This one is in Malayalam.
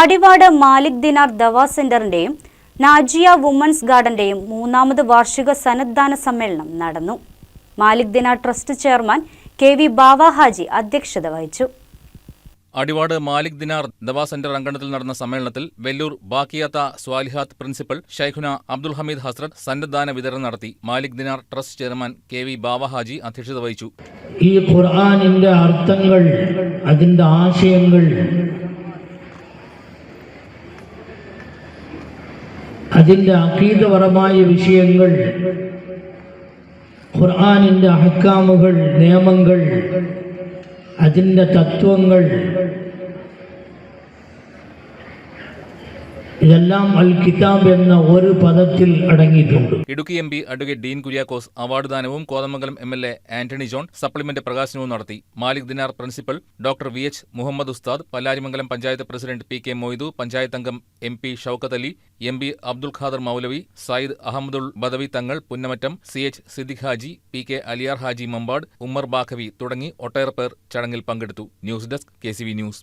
അടിവാട് മാലിക് ദിനാർ ദവാ സെന്ററിന്റെയും നാജിയ വുമൻസ് ഗാർഡന്റെയും മൂന്നാമത് വാർഷിക സന്നദ്ധാന സമ്മേളനം നടന്നു. Malik Dinar trust chairman K V Bava Haji അധ്യക്ഷത വഹിച്ചു. അടിവാട് മാലിക് ദിനാർ ദവാ സെന്റർ അങ്കണത്തിൽ നടന്ന സമ്മേളനത്തിൽ വെല്ലൂർ ബാക്കിയാത്ത സ്വാലിഹാത്ത് പ്രിൻസിപ്പൽ ഷൈഖുന അബ്ദുൽ ഹമീദ് ഹസ്രത്ത് സന്നദ്ധാന വിതരണം നടത്തി Malik Dinar trust chairman K V Bava Haji അധ്യക്ഷത വഹിച്ചു. ഈ ഖുർആാനിന്റെ അർത്ഥങ്ങൾ അതിന്റെ ആശയങ്ങൾ അതിന്റെ അക്കീതപരമായ വിഷയങ്ങൾ ഖുർആാനിന്റെ അഹക്കാമുകൾ നിയമങ്ങൾ അതിന്റെ തത്വങ്ങൾ ഇതെല്ലാം അൽ കിതാബ് എന്ന ഒരു പദത്തിൽ അടങ്ങിയിട്ടുണ്ട്. Idukki M P advocate Dean Kuriakose award ദാനവും Kothamangalam M L A Antony John supplement പ്രകാശനവും നടത്തി. Malik Dinar principal doctor V H Muhammad Ustad Pallarimangalam panchayat president P K Moidu panchayat അംഗം M P Shoukath Ali M P Abdul Khader Moulavi Sayyid Ahammadul Badavi Thangal Punnamattam C H Siddique Haji P K Aliyar Haji Mambad Ummer Baqavi തുടങ്ങി ഒട്ടേറെ പേർ ചടങ്ങിൽ പങ്കെടുത്തു. News desk K news.